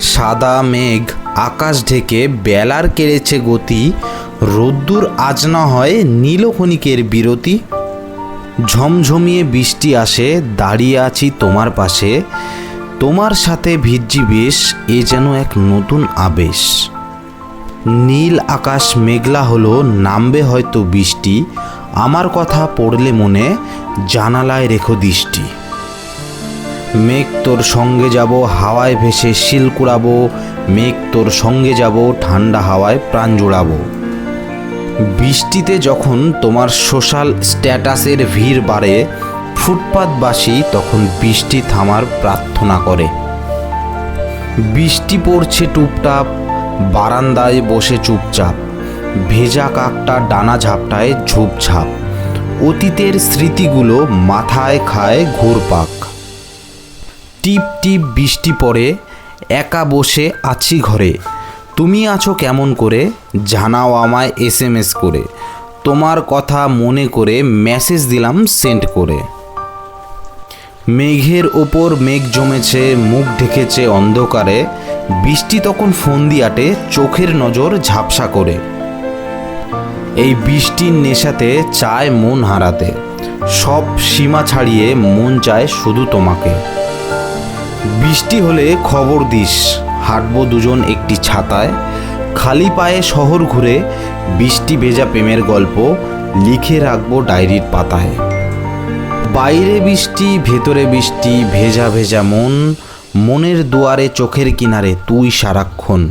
সাদা মেঘ, আকাশ ঢেকে বেলার কেড়েছে গতি, রোদ্দুর আজ না হয় নীলক্ষণিকের বিরতি। ঝমঝমিয়ে বৃষ্টি আসে, দাঁড়িয়ে আছি তোমার পাশে। তোমার সাথে ভিজ্জি বেশ, এ যেন এক নতুন আবেশ। নীল আকাশ মেঘলা হলো, নামবে হয়তো বৃষ্টি। আমার কথা পড়লে মনে, জানালায় রেখো দৃষ্টি। মেঘ তোর সঙ্গে যাব, হাওয়ায় ভেসে শিল কুড়াবো। মেঘ তোর সঙ্গে যাব, ঠান্ডা হাওয়ায় প্রাণ জোড়াবো। বৃষ্টিতে যখন তোমার সোশ্যাল স্ট্যাটাসের ভিড় বাড়ে, ফুটপাতবাসী তখন বৃষ্টি থামার প্রার্থনা করে। বৃষ্টি পড়ছে টুপটাপ, বারান্দায় বসে চুপচাপ। ভেজা কাকটা ডানা ঝাপটায় ঝুপঝাপ। অতীতের স্মৃতিগুলো মাথায় খায় ঘুরপাক। টিপ টিপ বৃষ্টি পড়ে, একা বসে আছি ঘরে। তুমি আছো কেমন করে? জানাও আমায় এস এম এস করে। তোমার কথা মনে করে মেসেজ দিলাম সেন্ড করে। মেঘের ওপর মেঘ জমেছে, মুখ ঢেকেছে অন্ধকারে। বৃষ্টি তখন ফন্দি আটে, চোখের নজর ঝাপসা করে। এই বৃষ্টির নেশাতে চায় মন হারাতে। সব সীমা ছাড়িয়ে মন চায় শুধু তোমাকে। বৃষ্টি হলে খবর দিস। হাঁটবো দুজন একটি ছাতায়। খালি পায়ে শহর ঘুরে বৃষ্টি ভেজা প্রেমের গল্প লিখে রাখব ডায়েরির পাতায়। বাইরে বৃষ্টি, ভেতরে বৃষ্টি, ভেজা ভেজা মন, মনের দুয়ারে চোখের কিনারে তুই সারাক্ষণ।